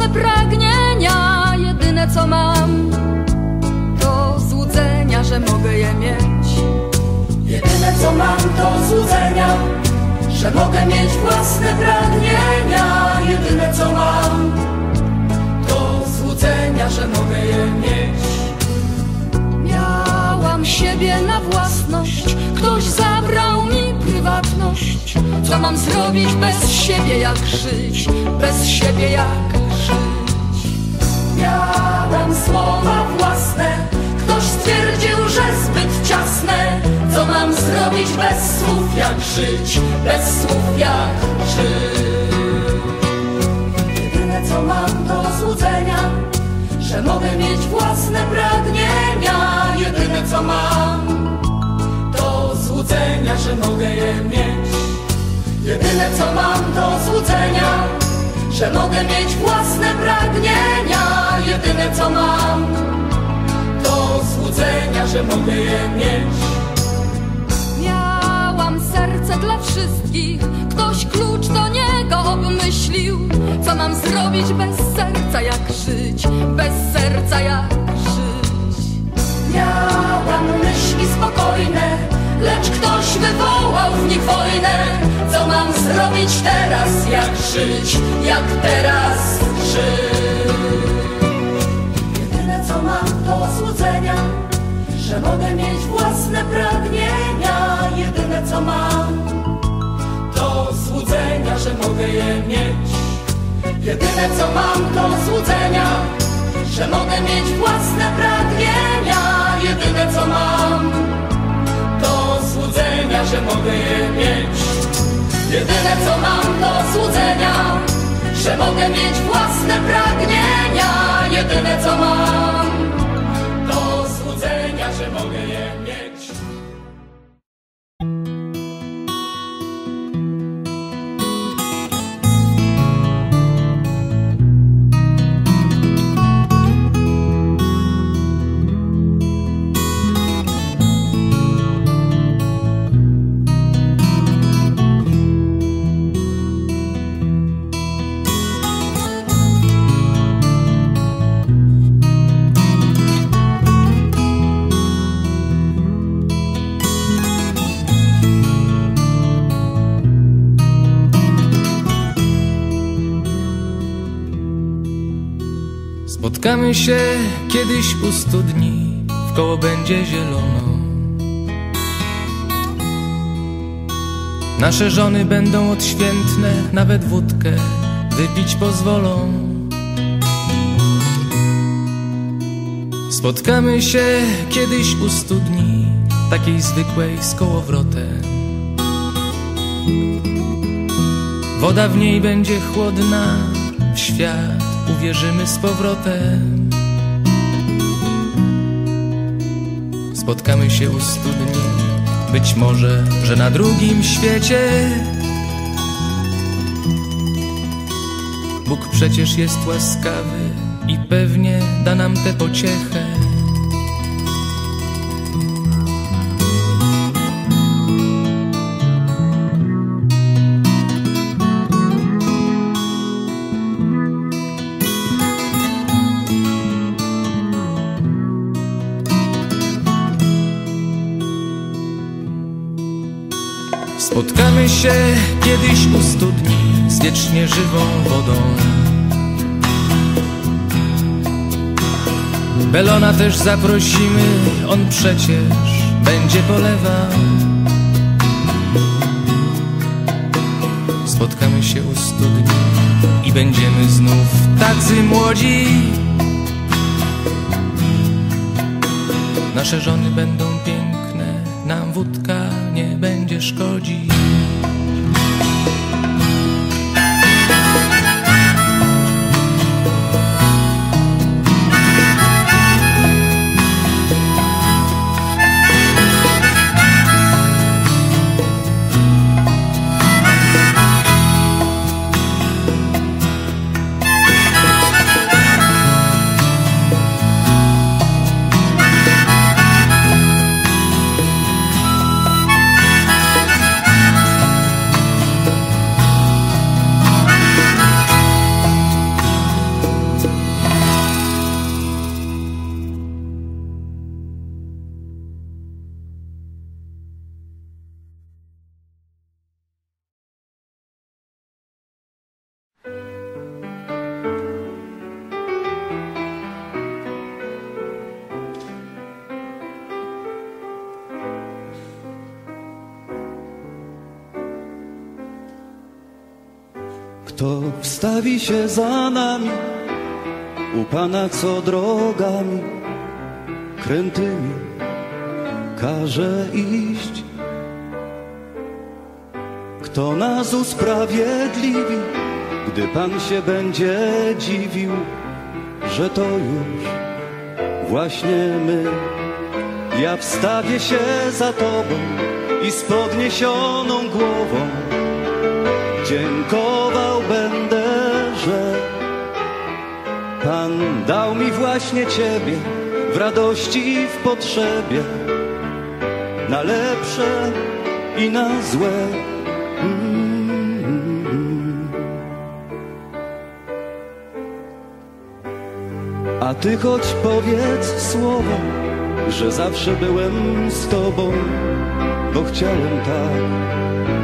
wieczne pragnienia Jedyne co mam To złudzenia, że mogę je mieć. Jedyne co mam to złudzenia Że mogę mieć własne pragnienia. Jedyne co mam To złudzenia, że mogę je mieć. Miałam siebie na własność. Ktoś zabrał mi prywatność. Co mam zrobić bez siebie jak żyć? Bez siebie jak bez słów, jak żyć? Bez słów, jak żyć? Jedyne co mam to złudzenia, że mogę mieć własne pragnienia. Jedyne co mam to złudzenia, że mogę je mieć. Jedyne co mam to złudzenia, że mogę mieć własne pragnienia. Jedyne co mam to złudzenia, że mogę je mieć. Wszystkich, ktoś klucz do niego obmyślił. Co mam zrobić bez serca, jak żyć? Bez serca, jak żyć? Miałam myśli spokojne, lecz ktoś wywołał w nich wojnę. Co mam zrobić teraz, jak żyć, jak teraz żyć? Jedyne co mam to złudzenia, że mogę mieć własne pragnienia. Jedyne co mam mogę je mieć. Jedyne co mam to złudzenia, że mogę mieć własne pragnienia. Jedyne co mam to złudzenia, że mogę je mieć. Jedyne co mam to złudzenia, że mogę mieć własne pragnienia. Jedyne co mam Spotkamy się kiedyś u studni, w koło będzie zielono. Nasze żony będą odświętne, nawet wódkę wypić pozwolą. Spotkamy się kiedyś u studni, takiej zwykłej z kołowrotem. Woda w niej będzie chłodna, w świat uwierzymy z powrotem. Spotkamy się u studni, być może, że na drugim świecie. Bóg przecież jest łaskawy i pewnie da nam tę pociechę. Spotkamy się kiedyś u studni z wiecznie żywą wodą. Belona też zaprosimy, on przecież będzie polewał. Spotkamy się u studni i będziemy znów tacy młodzi. Nasze żony będą piękne, nam wódka nie będzie szkodzić. Kto wstawi się za nami, u Pana co drogami krętymi każe iść? Kto nas usprawiedliwi, gdy Pan się będzie dziwił, że to już właśnie my? Ja wstawię się za Tobą i z podniesioną głową dziękował Pan dał mi właśnie Ciebie w radości i w potrzebie, na lepsze i na złe. A Ty choć powiedz słowo, że zawsze byłem z Tobą, bo chciałem tak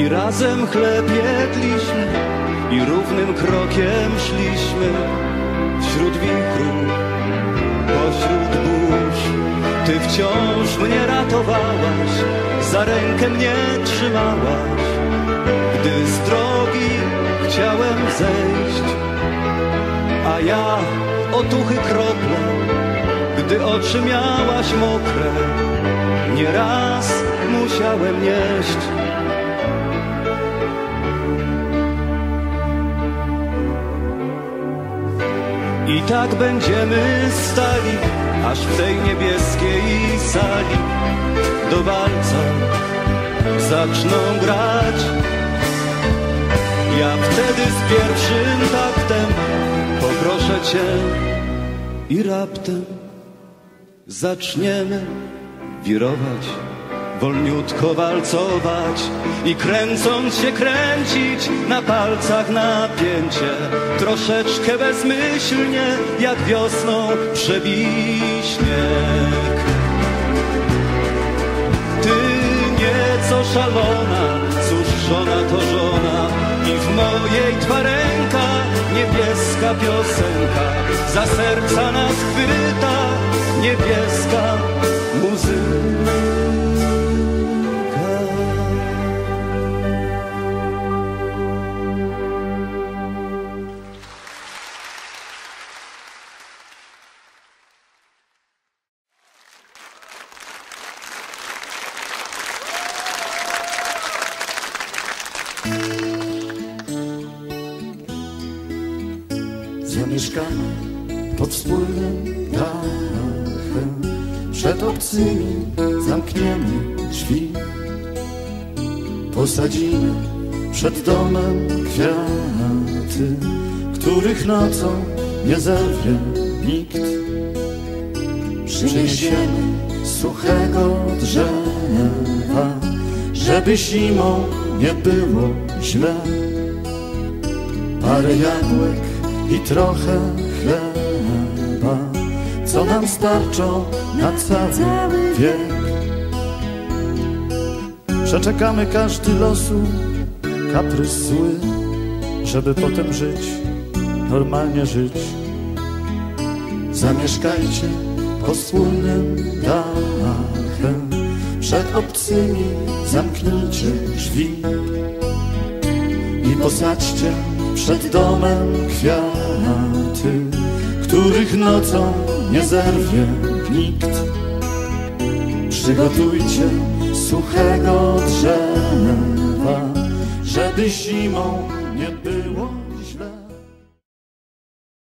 I razem chleb jedliśmy i równym krokiem szliśmy wśród wichru, pośród burz. Ty wciąż mnie ratowałaś, za rękę mnie trzymałaś, gdy z drogi chciałem zejść, a ja otuchy krople, gdy oczy miałaś mokre, nieraz musiałem nieść. I tak będziemy stali, aż w tej niebieskiej sali do walca zaczną grać. Ja wtedy z pierwszym taktem poproszę Cię i raptem zaczniemy wirować, wolniutko walcować i kręcąc się kręcić na palcach napięcie, troszeczkę bezmyślnie jak wiosną przebij śnieg. Ty nieco szalona, cóż żona to żona i w mojej dwa ręka niebieska piosenka, za serca nas chwyta niebieska muzyka. Pod wspólnym dachem Przed obcymi zamkniemy drzwi. Posadzimy przed domem kwiaty Których nocą nie zerwie nikt. Przyniesiemy suchego drzewa Żeby zimą nie było źle. Parę jabłek i trochę co nam starczą na cały wiek. Przeczekamy każdy losu kaprys zły, żeby potem żyć, normalnie żyć. Zamieszkajcie pod wspólnym dachem, przed obcymi zamknijcie drzwi i posadźcie przed domem kwiaty, których nocą nie zerwie nikt. Przygotujcie suchego drzewa, żeby zimą nie było.